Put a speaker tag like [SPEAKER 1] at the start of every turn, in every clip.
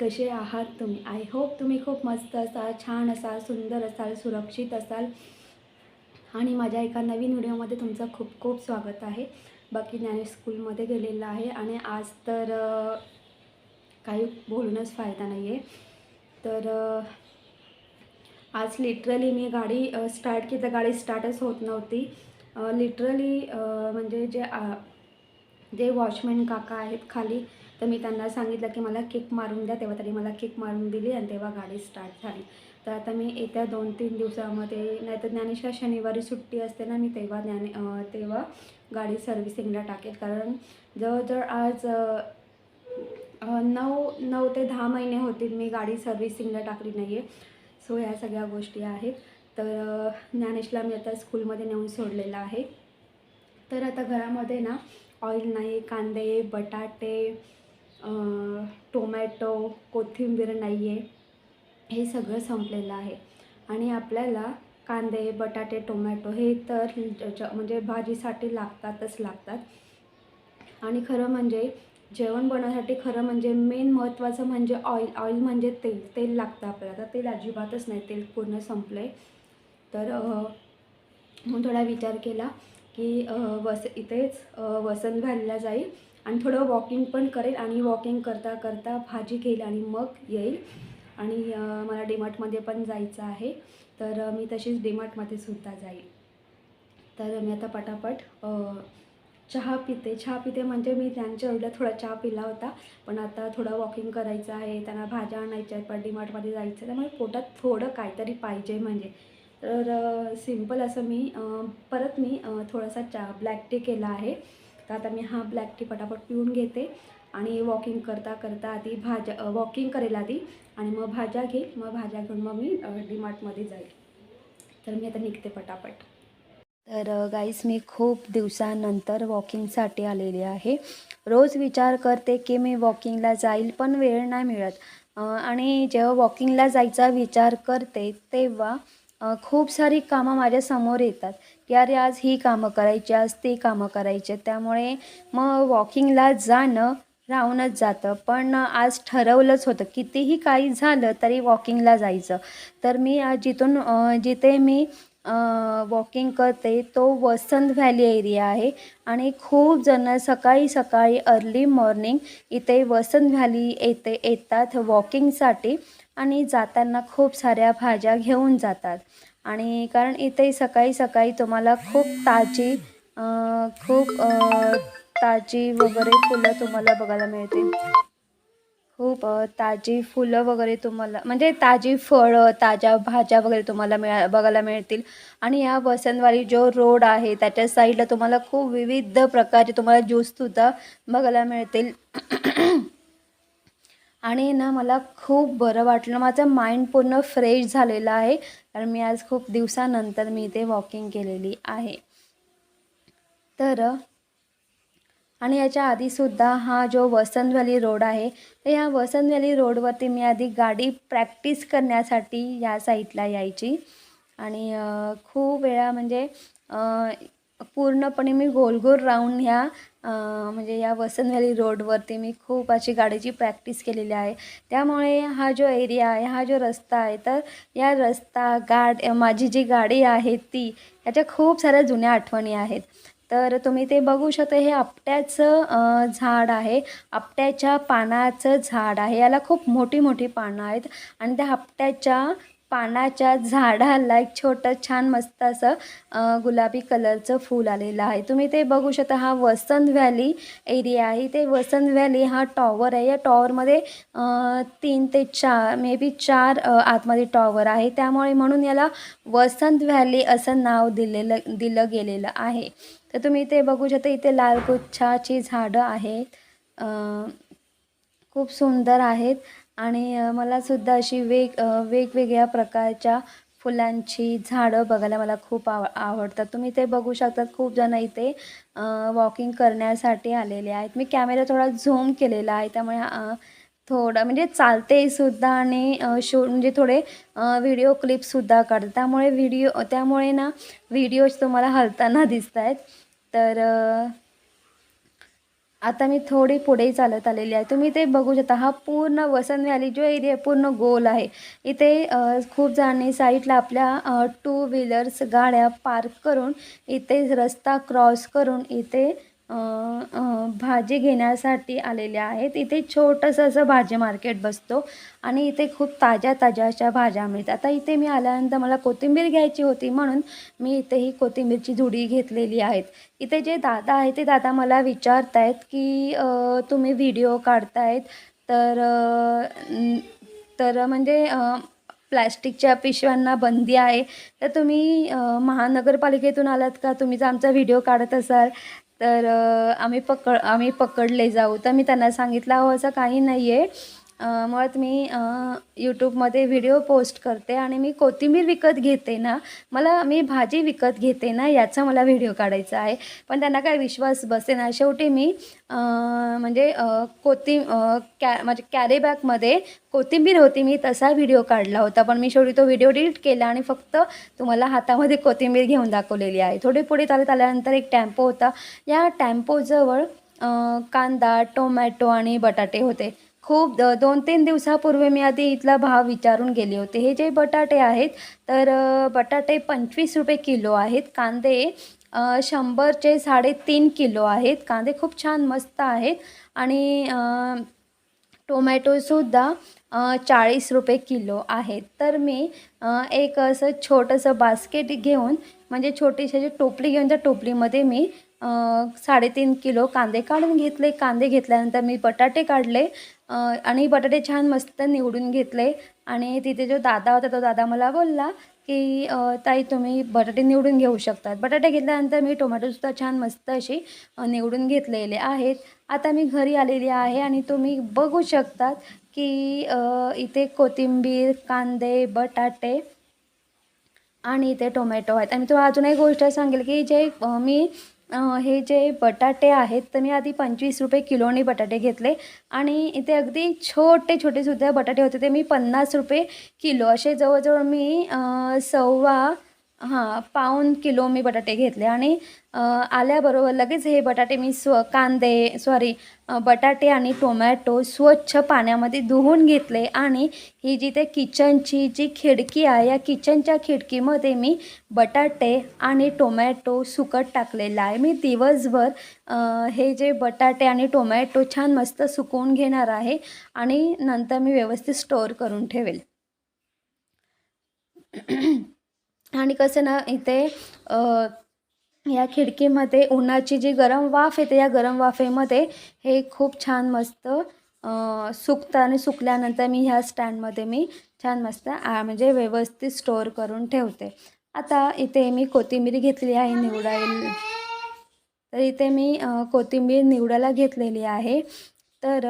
[SPEAKER 1] कसे आहात तुम्ही? आय होप तुम्ही खूप मस्त असाल छान असाल सुंदर असाल सुरक्षित असाल. आणि माझ्या एका नवीन व्हिडिओमध्ये तुमचं खूप खूप स्वागत आहे. बाकी ज्ञानेश स्कूलमध्ये गेलेलं आहे आणि आज तर काही बोलूनच फायदा नाही आहे तर आज लिटरली मी गाडी स्टार्ट केली. तर गाडी स्टार्टच होत नव्हती. लिटरली म्हणजे जे जे वॉचमॅन काका आहेत खाली तर मी त्यांना सांगितलं की मला किक मारून द्या. तेव्हा तरी मला किक मारून दिली आणि तेव्हा गाडी स्टार्ट झाली. तर आता मी येत्या दोन तीन दिवसामध्ये नाहीतर ज्ञानेश्वर ज्ञानेशला शनिवारी सुट्टी असते ना मी तेव्हा ज्ञाने तेव्हा गाडी सर्व्हिसिंगला टाकेल. कारण जवळजवळ आज नऊ नऊ ते दहा महिने होतील मी गाडी सर्व्हिसिंगला टाकली नाही आहे सो ह्या सगळ्या गोष्टी आहेत. तर ज्ञानेशला मी आता स्कूलमध्ये नेऊन सोडलेलं आहे. तर आता घरामध्ये ना ऑइल नाही कांदे बटाटे टोमॅटो कोथिंबीर नाही आहे हे सगळं संपलेलं आहे. आणि आपल्याला कांदे बटाटे टोमॅटो हे तर ज- म्हणजे भाजीसाठी लागतातच लागतात. आणि खरं म्हणजे जेवण बनवण्यासाठी खरं म्हणजे मेन महत्त्वाचं म्हणजे ऑइल ऑइल म्हणजे तेल. तेल लागतं आपल्याला तर तेल अजिबातच नाही. तेल पूर्ण संपलं आहे तर मग थोडा विचार केला की वस इथेच वसंत व्हॅलीला जाईल. आणि थोडं वॉकिंग पण करेल आणि वॉकिंग करता करता भाजी घेईल आणि मग येईल. आणि मला डीमार्टमध्ये पण जायचं आहे. तर मी तशीच डीमार्टमध्ये सुद्धा जाईल. तर मी आता पटापट चहा पिते. चहा पिते म्हणजे मी त्यांच्या वेळेला थोडा चहा पिला होता. पण आता थोडं वॉकिंग करायचं आहे. त्यांना भाज्या आणायच्या आहेत. पण डीमार्टमध्ये जायचं आहे. त्यामुळे पोटात थोडं काहीतरी पाहिजे म्हणजे. तर सिंपल असं मी परत मी थोडासा चा ब्लॅक टी केला आहे. तर आता मी हा ब्लॅक टी पटापट पिऊन घेते आणि वॉकिंग करता करता आधी भाज्या वॉकिंग करेल आधी आणि मग भाज्या घेईल. मग भाज्या घेऊन मग मी डीमार्टमध्ये जाईल. तर मी आता निघते पटापट. तर गाईस मी खूप दिवसानंतर वॉकिंगसाठी आलेली आहे. रोज विचार करते की मी वॉकिंगला जाईल पण वेळ नाही मिळत. आणि जेव्हा वॉकिंगला जायचा विचार करते तेव्हा खूप सारी कामं माझ्यासमोर येतात की अरे आज ही कामं करायची आज ती कामं करायची. त्यामुळे मग वॉकिंगला जाणं राहूनच जातं. पण आज ठरवलंच होतं. कितीही काही झालं तरी वॉकिंगला जायचं. तर मी आज जिथून जिथे मी वॉकिंग करते तो वसंत व्हॅली एरिया आहे. आणि खूप जण सकाळी सकाळी अर्ली मॉर्निंग इथे वसंत व्हॅली येते येतात वॉकिंगसाठी. आणि जाताना खूप साऱ्या भाज्या घेऊन जातात. आणि कारण इथे सकाळी सकाळी तुम्हाला खूप ताजी खूप ताजी वगैरे फुलं तुम्हाला बघायला मिळतील. खूप ताजी फुलं वगैरे तुम्हाला म्हणजे ताजी फळं ताज्या भाज्या वगैरे तुम्हाला मिळा बघायला मिळतील. आणि या वसंतवाडी जो रोड आहे त्याच्या साईडला तुम्हाला खूप विविध प्रकारचे तुम्हाला ज्यूससुद्धा बघायला मिळतील. आणि ना मला खूप बरं वाटलं. माझं माइंड पूर्ण फ्रेश झालेलं आहे. कारण मी आज खूप दिवसानंतर मी इथे वॉकिंग केलेली आहे. तर आणि याच्या आधीसुद्धा हा जो वसंत व्हॅली रोड आहे तर या वसंत व्हॅली रोडवरती मी आधी गाडी प्रॅक्टिस करण्यासाठी या साईटला यायची. आणि खूप वेळा म्हणजे पूर्णपणे मी गोल गोल राऊंड ह्या म्हणजे या वसंत व्हॅली रोडवरती मी खूप अशी गाडीची प्रॅक्टिस केलेली आहे. त्यामुळे हा जो एरिया आहे हा जो रस्ता आहे तर या रस्ता गाड माझी जी गाडी आहे ती ह्याच्या खूप साऱ्या जुन्या आठवणी आहेत. तर तुम्ही ते बघू शकता हे आपट्याचं झाड आहे. आपट्याच्या पानाचं झाड आहे. याला खूप मोठी मोठी पानं आहेत. आणि त्या आपट्याच्या पानाच्या झाडाला एक छोटं छान मस्त असं गुलाबी कलरचं फूल आलेलं आहे. तुम्ही ते बघू शकता हा वसंत व्हॅली एरिया आहे. ते वसंत व्हॅली हा टॉवर आहे. या टॉवरमध्ये तीन ते चार मे बी चार आतमध्ये टॉवर आहे. त्यामुळे म्हणून याला वसंत व्हॅली असं नाव दिलेलं दिलं गेलेलं आहे. तर तुम्ही ते बघू शकता इथे लाल गुच्छाची झाडं आहेत. खूप सुंदर आहेत. आणि मलासुद्धा मला सुद्धा अशी वेग वेगवेगळ्या प्रकारच्या फुलांची झाडं बघायला मला खूप आव आवडतात. तुम्ही ते बघू शकतात. खूप जण इथे वॉकिंग करण्यासाठी आलेले आहेत. मी कॅमेरा थोडा झूम केलेला आहे. त्यामुळे थोडं म्हणजे चालते सुद्धा आणि शो म्हणजे थोडे व्हिडिओ क्लिपसुद्धा काढतात. त्यामुळे व्हिडिओ त्यामुळे ना व्हिडिओज तुम्हाला हलताना दिसत आहेत तर आता मी थोडी पुढे चालत आलेली आहे. तुम्ही ते बघू शकता. हा पूर्ण वसंत व्हॅली जो एरिया पूर्ण गोल आहे. इथे खूप जणांनी साईडला आपल्या टू व्हीलर्स गाड्या पार्क करून इथे रस्ता क्रॉस करून इथे भाजी घेण्यासाठी आलेल्या आहेत इथे छोटंसं असं भाजी मार्केट बसतो आणि इथे खूप ताज्या ताज्या अशा भाज्या मिळतात. आता इथे मी आल्यानंतर मला कोथिंबीर घ्यायची होती म्हणून मी इथे ही कोथिंबीरची झुडी घेतलेली आहेत. इथे जे दादा आहे ते दादा मला विचारत आहेत की तुम्ही व्हिडिओ काढतायत तर तर म्हणजे प्लॅस्टिकच्या पिशव्यांना बंदी आहे. तर तुम्ही महानगरपालिकेतून आलात का? तुम्ही जर आमचा व्हिडिओ काढत असाल. तर आम्ही पकड आम्ही पकडले जाऊ. तर मी त्यांना सांगितलं अहो असं काही नाही आहे मुळात मी यूट्यूबमध्ये व्हिडिओ पोस्ट करते आणि मी कोथिंबीर विकत घेते ना मला मी भाजी विकत घेते ना याचा मला व्हिडिओ काढायचा आहे. पण त्यांना काय विश्वास बसे ना शेवटी मी म्हणजे कोथिं कॅ म्हणजे कॅरीबॅगमध्ये कोथिंबीर होती मी तसा व्हिडिओ काढला होता. पण मी शेवटी तो व्हिडिओ डिलीट केला आणि फक्त तुम्हाला हातामध्ये कोथिंबीर घेऊन दाखवलेली आहे. थोडे पुढे चालत आल्यानंतर एक टॅम्पो होता. या टॅम्पोजवळ कांदा टोमॅटो आणि बटाटे होते. खूप द दोन तीन दिवसापूर्वी मी आधी इथला भाव विचारून गेले होते. हे जे बटाटे आहेत तर बटाटे पंचवीस रुपये किलो आहेत. कांदे शंभरचे साडेतीन किलो आहेत. कांदे खूप छान मस्त आहेत. आणि टोमॅटोसुद्धा चाळीस रुपये किलो आहेत. तर मी एक असं छोटंसं बास्केट घेऊन म्हणजे छोटीशी जी टोपली घेऊन त्या टोपलीमध्ये मी साडेतीन किलो कांदे काढून घेतले. कांदे घेतल्यानंतर मी बटाटे काढले. आणि बटाटे छान मस्त निवडून घेतले. आणि तिथे जो दादा होता तो दादा मला बोलला की ताई तुम्ही बटाटे निवडून घेऊ शकतात. बटाटे घेतल्यानंतर मी टोमॅटोसुद्धा छान मस्त अशी निवडून घेतलेले आहेत. आता मी घरी आलेली आहे आणि तुम्ही बघू शकतात की इथे कोथिंबीर कांदे बटाटे आणि इथे टोमॅटो आहेत. आणि तुम्हाला अजून एक गोष्ट सांगेल की जे मी हे जे बटाटे आहेत तर मी आधी पंचवीस रुपये किलोने बटाटे घेतले आणि इथे अगदी छोटे छोटे सुद्धा बटाटे होते. ते मी पन्नास रुपये किलो. असे जवळजवळ मी सव्वा हां पाऊण किलो मी बटाटे घेतले आणि आल्याबरोबर लगेच हे बटाटे मी स्व कांदे सॉरी बटाटे आणि टोमॅटो स्वच्छ पाण्यामध्ये धुवून घेतले आणि ही जी ते किचनची जी खिडकी आहे या किचनच्या खिडकीमध्ये मी बटाटे आणि टोमॅटो सुकत टाकलेला आहे. मी दिवसभर हे जे बटाटे आणि टोमॅटो छान मस्त सुकवून घेणार आहे आणि नंतर मी व्यवस्थित स्टोअर करून ठेवेल. आणि कसं ना इथे या खिडकीमध्ये उन्हाची जी गरम वाफ येते या गरम वाफेमध्ये हे खूप छान मस्त सुकतं आणि सुकल्यानंतर मी ह्या स्टँडमध्ये मी छान मस्त म्हणजे व्यवस्थित स्टोअर करून ठेवते. आता इथे मी कोथिंबीर घेतली आहे निवडायला. तर इथे मी कोथिंबीर निवडायला घेतलेली आहे. तर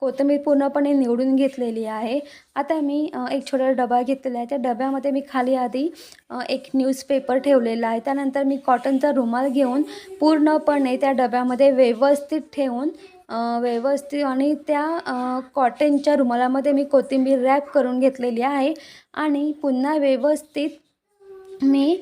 [SPEAKER 1] कोथिंबीर पूर्णपणे निवडून घेतलेली आहे. आता मी एक छोटा डबा घेतलेला आहे. त्या डब्यामध्ये मी खाली आधी एक न्यूजपेपर ठेवलेला आहे. त्यानंतर मी कॉटनचा रुमाल घेऊन पूर्णपणे त्या डब्यामध्ये व्यवस्थित ठेवून व्यवस्थित आणि त्या कॉटनच्या रुमालामध्ये मी कोथिंबीर रॅप करून घेतलेली आहे. आणि पुन्हा व्यवस्थित मी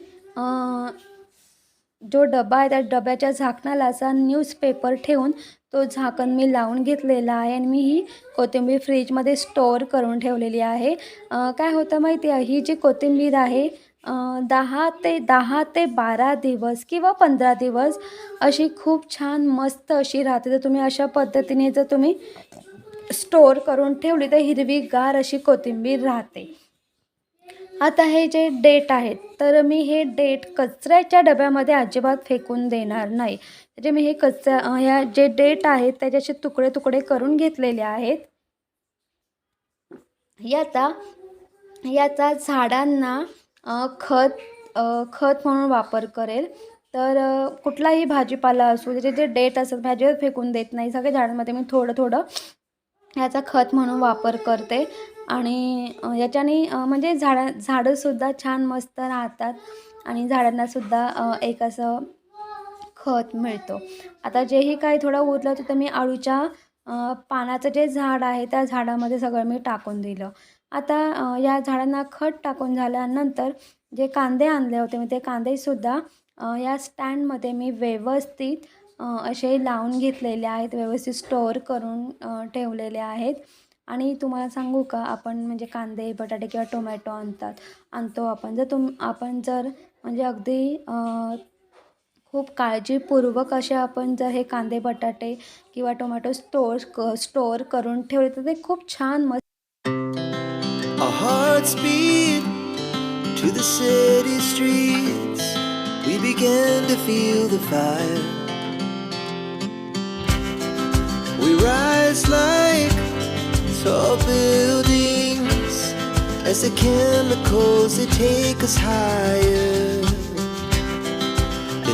[SPEAKER 1] जो डबा आहे त्या डब्याच्या झाकणाला असा न्यूजपेपर ठेवून तो झाकण मी लावून घेतलेला आहे आणि मी ही कोथिंबीर फ्रीजमध्ये स्टोअर करून ठेवलेली आहे. काय होतं माहिती आहे ही जी कोथिंबीर आहे दहा ते दहा ते बारा दिवस किंवा पंधरा दिवस अशी खूप छान मस्त अशी राहते. तर तुम्ही अशा पद्धतीने जर तुम्ही स्टोअर करून ठेवली तर हिरवीगार अशी कोथिंबीर राहते. आता हे जे डेट आहेत तर मी हे डेट कचऱ्याच्या डब्यामध्ये अजिबात फेकून देणार नाही. म्हणजे मी हे कच्चा ह्या जे डेट आहेत त्याच्याचे तुकडे तुकडे करून घेतलेले आहेत. याचा याचा झाडांना खत खत म्हणून वापर करेल. तर कुठलाही भाजीपाला असू त्याचे जे डेट असतात भाजीवर फेकून देत नाही. सगळ्या झाडांमध्ये मी थोडं थोडं याचा खत म्हणून वापर करते. आणि याच्याने म्हणजे झाडा झाडंसुद्धा छान मस्त राहतात. आणि झाडांनासुद्धा एक असं खत मिळतो. आता जेही काही थोडं उरलं होतं तर मी आळूच्या पानाचं जे झाड आहे त्या झाडामध्ये सगळं मी टाकून दिलं. आता या झाडांना खत टाकून झाल्यानंतर जे कांदे आणले होते मी ते कांदेसुद्धा या स्टँडमध्ये मी व्यवस्थित असे लावून घेतलेले आहेत व्यवस्थित स्टोअर करून ठेवलेले आहेत. आणि तुम्हाला सांगू का आपण म्हणजे कांदे बटाटे किंवा टोमॅटो आणतात आणतो आपण. जर तुम आपण जर म्हणजे अगदी खूप काळजीपूर्वक असे आपण जर हे कांदे बटाटे किंवा टोमॅटो स्टोअर स्टोअर करून ठेवले तर ते खूप छान
[SPEAKER 2] As the chemicals that take us higher.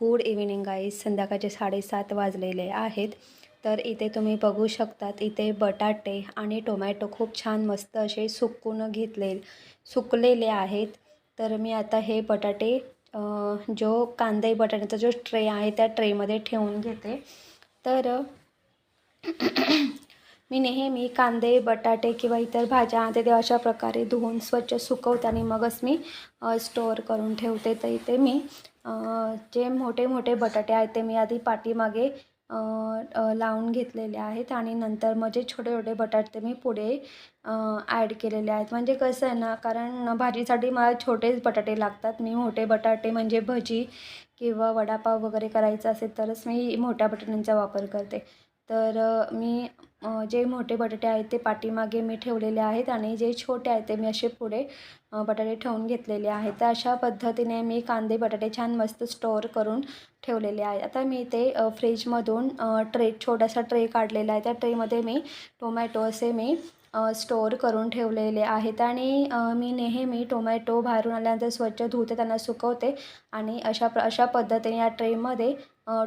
[SPEAKER 1] Good evening guys संध्याकाळचे साडेसात वाजलेले आहेत. तर इथे तुम्ही बघू शकतात इथे बटाटे आणि टोमॅटो खूप छान मस्त असे सुकून घेतले सुकलेले आहेत. तर मी आता हे बटाटे जो कांदे बटाट्याचा जो ट्रे आहे त्या ट्रेमध्ये ठेवून घेते. तर मी नेहमी कांदे बटाटे किंवा इतर भाज्या आणते ते अशा प्रकारे धुवून स्वच्छ सुकवते आणि मगच मी स्टोअर करून ठेवते. तर इथे मी जे मोठे मोठे बटाटे आहेत ते मी आधी पाठीमागे लावून घेतलेले आहेत आणि नंतर मग जे छोटे छोटे बटाटे मी पुढे ॲड केलेले आहेत. म्हणजे कसं आहे ना कारण भाजीसाठी मला छोटेच बटाटे लागतात. मी मोठे बटाटे म्हणजे भजी किंवा वडापाव वगैरे करायचं असेल तरच मी मोठ्या बटाट्यांचा वापर करते. तर मी जे मोठे बटाटे आहेत ते पाठीमागे मी ठेवलेले आहेत आणि जे छोटे आहेत ते मी असे पुढे बटाटे ठेवून घेतलेले आहेत. तर अशा पद्धतीने मी कांदे बटाटे छान मस्त स्टोअर करून ठेवलेले आहेत. आता मी ते फ्रीजमधून ट्रे छोटासा ट्रे काढलेला आहे. त्या ट्रेमध्ये मी टोमॅटो असे मी स्टोअर करून ठेवलेले आहेत आणि मी नेहमी टोमॅटो बाहेरून आल्यानंतर स्वच्छ धुते त्यांना सुकवते आणि अशा प्र अशा पद्धतीने या ट्रेमध्ये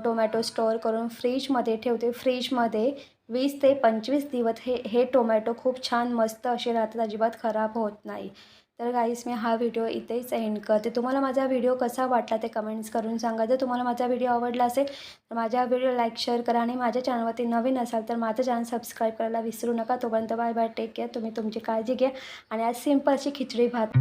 [SPEAKER 1] टोमॅटो स्टोअर करून फ्रीजमध्ये ठेवते. फ्रीजमध्ये वीस ते पंचवीस दिवस हे हे टोमॅटो खूप छान मस्त असे राहतात अजिबात खराब होत नाही. तर गाईस मी हा व्हिडिओ इथेच एंड करते. तुम्हाला माझा व्हिडिओ कसा वाटला ते कमेंट्स करून सांगा. जर तुम्हाला माझा व्हिडिओ आवडला असेल तर माझ्या व्हिडिओ लाईक शेअर करा आणि माझ्या चॅनलवरती नवीन असाल तर माझं चॅनल सबस्क्राईब करायला विसरू नका. तोपर्यंत बाय बाय टेक केअर तुम्ही तुमची काळजी घ्या. आणि आज सिम्पलची खिचडी भात.